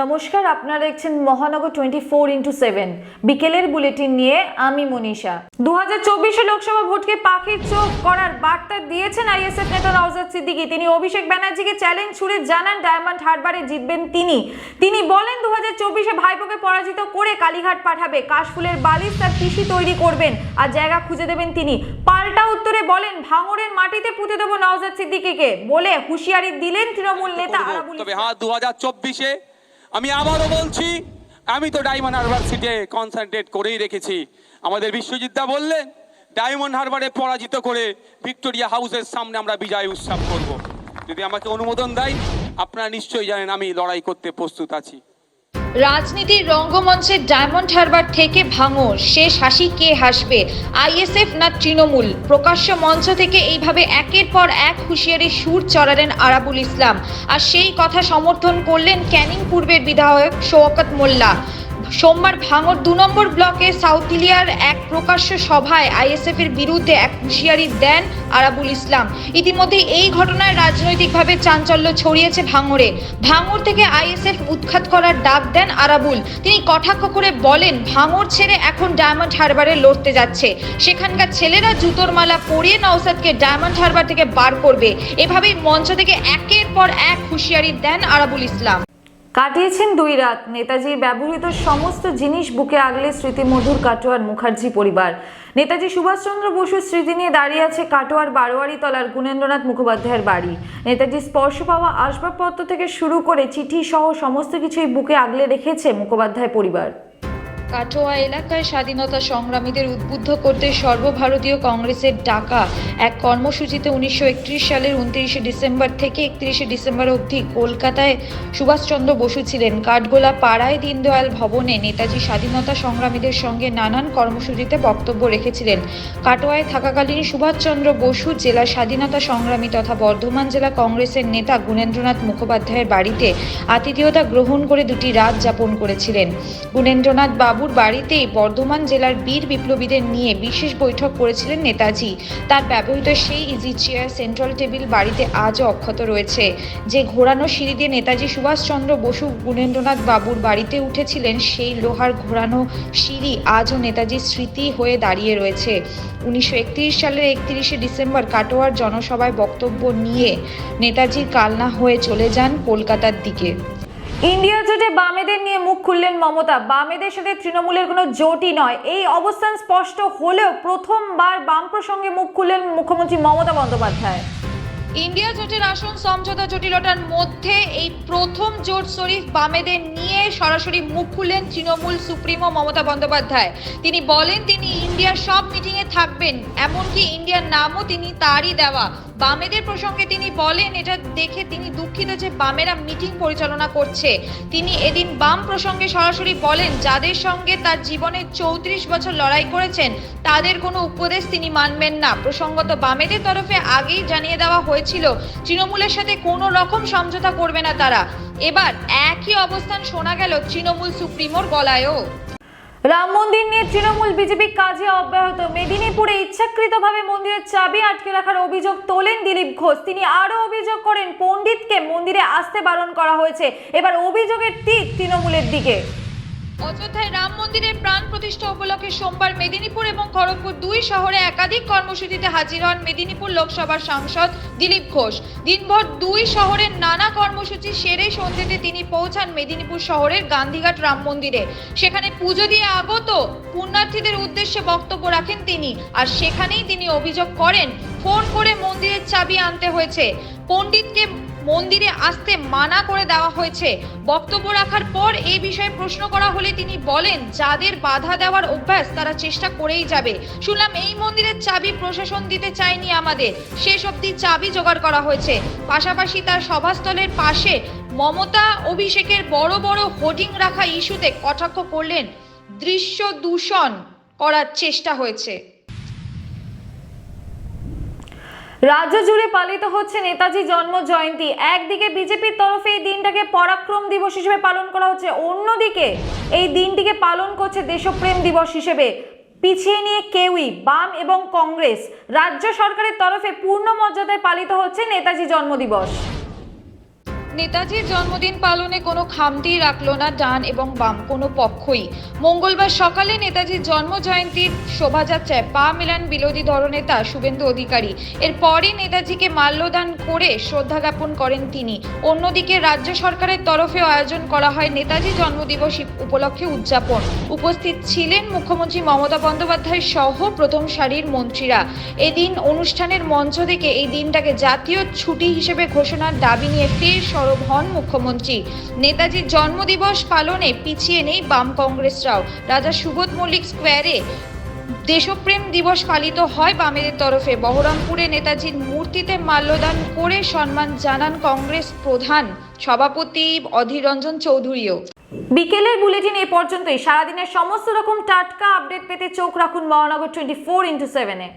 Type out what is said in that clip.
নমস্কার আপনারা দেখছেন Mahanagar twenty four into seven বিকেলের বুলেটিন নিয়ে আমি মনীষা। দু হাজার চব্বিশে লোকসভা ভোটকে পাখির চোখ করার বার্তা দিয়েছেন আইএসএফ নেতা নওজাদ সিদ্দিকী। তিনি অভিষেক ব্যানার্জিকে চ্যালেঞ্জ ছুড়ে জানান ডায়মন্ড হারবারে জিতবেন তিনি। তিনি বলেন দু হাজার চব্বিশে ভাইপোকে পরাজিত করে কালীঘাট পাঠাবে। কাশফুলের বালিশ তার পিসি তৈরি করবেন আর জায়গা খুঁজে দেবেন তিনি। পাল্টা উত্তরে বলেন ভাঙড়ের মাটিতে পুঁতে দেবো নওজাদ সিদ্দিকীকে। বলে হুঁশিয়ারি দিলেন তৃণমূল নেতা আরাবুল তবে হ্যাঁ দু হাজার চব্বিশে আমি আবারও বলছি, আমি তো ডায়মন্ড হারবার সিটে কনসেন্ট্রেট করেই রেখেছি। আমাদের বিশ্বজিৎদা বললেন ডায়মন্ড হারবারে পরাজিত করে ভিক্টোরিয়া হাউসের সামনে আমরা বিজয় উৎসব করব। যদি আমাকে অনুমোদন দেয়, আপনারা নিশ্চয়ই জানেন আমি লড়াই করতে প্রস্তুত আছি। রাজনীতির রঙ্গমঞ্চে ডায়মন্ড হারবার থেকে ভাঙর। শেষ হাসি কে হাসবে? আইএসএফ না তৃণমূল? প্রকাশ্য মঞ্চ থেকে এইভাবে একের পর এক হুঁশিয়ারি সুর চড়ালেন আরাবুল ইসলাম। আর সেই কথা সমর্থন করলেন ক্যানিং পূর্বের বিধায়ক শওকত মোল্লা। সোমবার ভাঙর দু নম্বর ব্লকে সাউথিলিয়ার এক প্রকাশ্য সভায় আইএসএফ এর বিরুদ্ধে এক হুঁশিয়ারি দেন আরাবুল ইসলাম। ইতিমধ্যে এই ঘটনায় রাজনৈতিকভাবে চাঞ্চল্য ছড়িয়েছে ভাঙরে। ভাঙর থেকে আইএসএফ উৎখাত করার ডাক দেন আরাবুল। তিনি কটাক্ষ করে বলেন, ভাঙর ছেড়ে এখন ডায়মন্ড হারবারে লড়তে যাচ্ছে। সেখানকার ছেলেরা জুতোর মালা পরিয়ে নওসাদকে ডায়মন্ড হারবার থেকে বার করবে। এভাবেই মঞ্চ থেকে একের পর এক হুঁশিয়ারি দেন আরাবুল ইসলাম। কাটিয়েছেন দুই রাত। নেতাজির ব্যবহৃত সমস্ত জিনিস বুকে আগলে স্মৃতিমধুর কাটোয়ার মুখার্জি পরিবার। নেতাজি সুভাষচন্দ্র বসুর স্মৃতি নিয়ে দাঁড়িয়ে আছে কাটোয়ার বারোয়ারি তলার গুণেন্দ্রনাথ মুখোপাধ্যায়ের বাড়ি। নেতাজি স্পর্শ পাওয়া আসবাবপত্র থেকে শুরু করে চিঠি সহ সমস্ত কিছুই বুকে আগলে রেখেছে মুখোপাধ্যায় পরিবার। কাটোয়া এলাকায় স্বাধীনতা সংগ্রামীদের উদ্বুদ্ধ করতে সর্বভারতীয় কংগ্রেসের ডাকা এক কর্মসূচিতে উনিশশো একত্রিশ সালের উনত্রিশে ডিসেম্বর থেকে একত্রিশে ডিসেম্বর অবধি কলকাতায় সুভাষচন্দ্র বসু ছিলেন। কাঠগোলা পাড়ায় দীনদয়াল ভবনে নেতাজি স্বাধীনতা সংগ্রামীদের সঙ্গে নানান কর্মসূচিতে বক্তব্য রেখেছিলেন। কাটোয়ায় থাকাকালীন সুভাষচন্দ্র বসু জেলা স্বাধীনতা সংগ্রামী তথা বর্ধমান জেলা কংগ্রেসের নেতা গুণেন্দ্রনাথ মুখোপাধ্যায়ের বাড়িতে আতিথেয়তা গ্রহণ করে দুটি রাত যাপন করেছিলেন। গুণেন্দ্রনাথ বাবুর বাড়িতেই বর্ধমান জেলার বীর বিপ্লবীদের নিয়ে বিশেষ বৈঠক করেছিলেন নেতাজি। তার ব্যবহৃত সেই ইজি চেয়ার সেন্ট্রাল টেবিল বাড়িতে আজও অক্ষত রয়েছে। যে ঘোরানো সিঁড়ি দিয়ে নেতাজি সুভাষচন্দ্র বসু, গুণেন্দ্রনাথ বাবুর বাড়িতে উঠেছিলেন, সেই লোহার ঘোরানো সিঁড়ি আজও নেতাজির স্মৃতি হয়ে দাঁড়িয়ে রয়েছে। উনিশশো একত্রিশ সালের একত্রিশে ডিসেম্বর কাটোয়ার জনসভায় বক্তব্য নিয়ে নেতাজি কালনা হয়ে চলে যান কলকাতার দিকে। ইন্ডিয়া জোটে বামেদের নিয়ে মুখ খুললেন মমতা। বামেদের সাথে তৃণমূলের কোনো জোটই নয়। এই অবস্থান স্পষ্ট হলেও প্রথমবার বাম প্রসঙ্গে মুখ খুললেন মুখ্যমন্ত্রী মমতা বন্দ্যোপাধ্যায়। ইন্ডিয়া জোটের আসন সমঝোতা জটিলতার মধ্যে এই প্রথম জোট শরীফ বামেদের নিয়ে সরাসরি মুখ খুললেন তৃণমূল সুপ্রিমো মমতা বন্দ্যোপাধ্যায়। তিনি বলেন, তিনি ইন্ডিয়ার সব মিটিংয়ে থাকবেন। এমনকি ইন্ডিয়ার নামও তিনি তারই দেওয়া। বামেদের প্রসঙ্গে তিনি বলেন, এটা দেখে তিনি দুঃখিত যে বামেরা মিটিং পরিচালনা করছে। তিনি এদিন বাম প্রসঙ্গে সরাসরি বলেন, যাদের সঙ্গে তার জীবনে চৌত্রিশ বছর লড়াই করেছেন, তাদের কোনো উপদেশ তিনি মানবেন না। প্রসঙ্গত বামেদের তরফে আগেই জানিয়ে দেওয়া হয়েছিল, তৃণমূলের সাথে কোনো রকম সমঝোতা করবে না তারা। এবার একই অবস্থান শোনা গেল তৃণমূল সুপ্রিমোর গলায়ও। রাম মন্দির নিয়ে তৃণমূল বিজেপি কাজে অব্যাহত। মেদিনীপুরে ইচ্ছাকৃতভাবে মন্দিরের চাবি আটকে রাখার অভিযোগ তোলেন দিলীপ ঘোষ। তিনি আরও অভিযোগ করেন, পণ্ডিতকে মন্দিরে আসতে বারণ করা হয়েছে। এবার অভিযোগের তীর তৃণমূলের দিকে। অযোধ্যায় রাম মন্দিরের প্রাণ প্রতিষ্ঠা উপলক্ষে সোমবার মেদিনীপুর এবং খড়গপুর দুই শহরে একাধিক কর্মসূচিতে হাজির হন মেদিনীপুর লোকসভার সাংসদ দিলীপ ঘোষ। দিনভর দুই শহরের নানা কর্মসূচি সেরে সন্ধ্যেতে তিনি পৌঁছান মেদিনীপুর শহরের গান্ধীঘাট রাম মন্দিরে। সেখানে পুজো দিয়ে আগত পুণ্যার্থীদের উদ্দেশ্যে বক্তব্য রাখেন তিনি আর সেখানেই তিনি অভিযোগ করেন, ফোন করে মন্দিরের চাবি আনতে হয়েছে। পণ্ডিতকে মন্দিরে আসতে মানা করে দেওয়া হয়েছে। বক্তব্য রাখার পর এই বিষয়ে প্রশ্ন করা হলে তিনি বলেন, যাদের বাধা দেওয়ার অভ্যাস তারা চেষ্টা করেই যাবে। শুনলাম এই মন্দিরের চাবি প্রশাসন দিতে চায়নি আমাদের। শেষ অবধি চাবি জোগাড় করা হয়েছে। পাশাপাশি তার সভাস্থলের পাশে মমতা অভিষেকের বড় বড় হোর্ডিং রাখা ইস্যুতে কটাক্ষ করলেন। দৃশ্য দূষণ করার চেষ্টা হয়েছে। রাজ্য জুড়ে পালিত হচ্ছে নেতাজি জন্ম জয়ন্তী। একদিকে বিজেপির তরফে এই দিনটাকে পরাক্রম দিবস হিসেবে পালন করা হচ্ছে, অন্যদিকে এই দিনটিকে পালন করছে দেশপ্রেম দিবস হিসেবে। পিছিয়ে নিয়ে কেউই, বাম এবং কংগ্রেস, রাজ্য সরকারের তরফে পূর্ণ মর্যাদায় পালিত হচ্ছে নেতাজি জন্মদিবস নেতাজির জন্মদিন পালনে কোনো খামতি রাখল না ডান এবং বাম কোনো পক্ষই। মঙ্গলবার সকালে নেতাজির জন্ম জয়ন্তীর শোভাযাত্রায় পা মেলান বিরোধী দলনেতা শুভেন্দু অধিকারী। এরপরই নেতাজিকে মাল্যদান করে শ্রদ্ধা জ্ঞাপন করেন তিনি। অন্যদিকে রাজ্য সরকারের তরফে আয়োজন করা হয় নেতাজি জন্মদিবস উপলক্ষে উদযাপন। উপস্থিত ছিলেন মুখ্যমন্ত্রী মমতা বন্দ্যোপাধ্যায় সহ প্রথম সারির মন্ত্রীরা। এদিন অনুষ্ঠানের মঞ্চ থেকে এই দিনটাকে জাতীয় ছুটি হিসেবে ঘোষণার দাবি নিয়ে ফের সরব হন মুখ্যমন্ত্রী। নেতাজির জন্মদিবস পালনে পিছিয়ে নেই বাম কংগ্রেসরাও। রাজা সুবোধ মল্লিক স্কোয়ারে দেশপ্রেম দিবস পালিত হয় বামেদের তরফে। বহরমপুরে নেতাজির মূর্তিতে মাল্যদান করে সম্মান জানান কংগ্রেস প্রধান। সভাপতি অধীর রঞ্জন চৌধুরীও। বিকেলের বুলেটিন এ পর্যন্তই। সারাদিনের সমস্ত রকম টাটকা আপডেট পেতে চোখ রাখুন মহানগর টোয়েন্টি ফোর ইন্টু সেভেনে।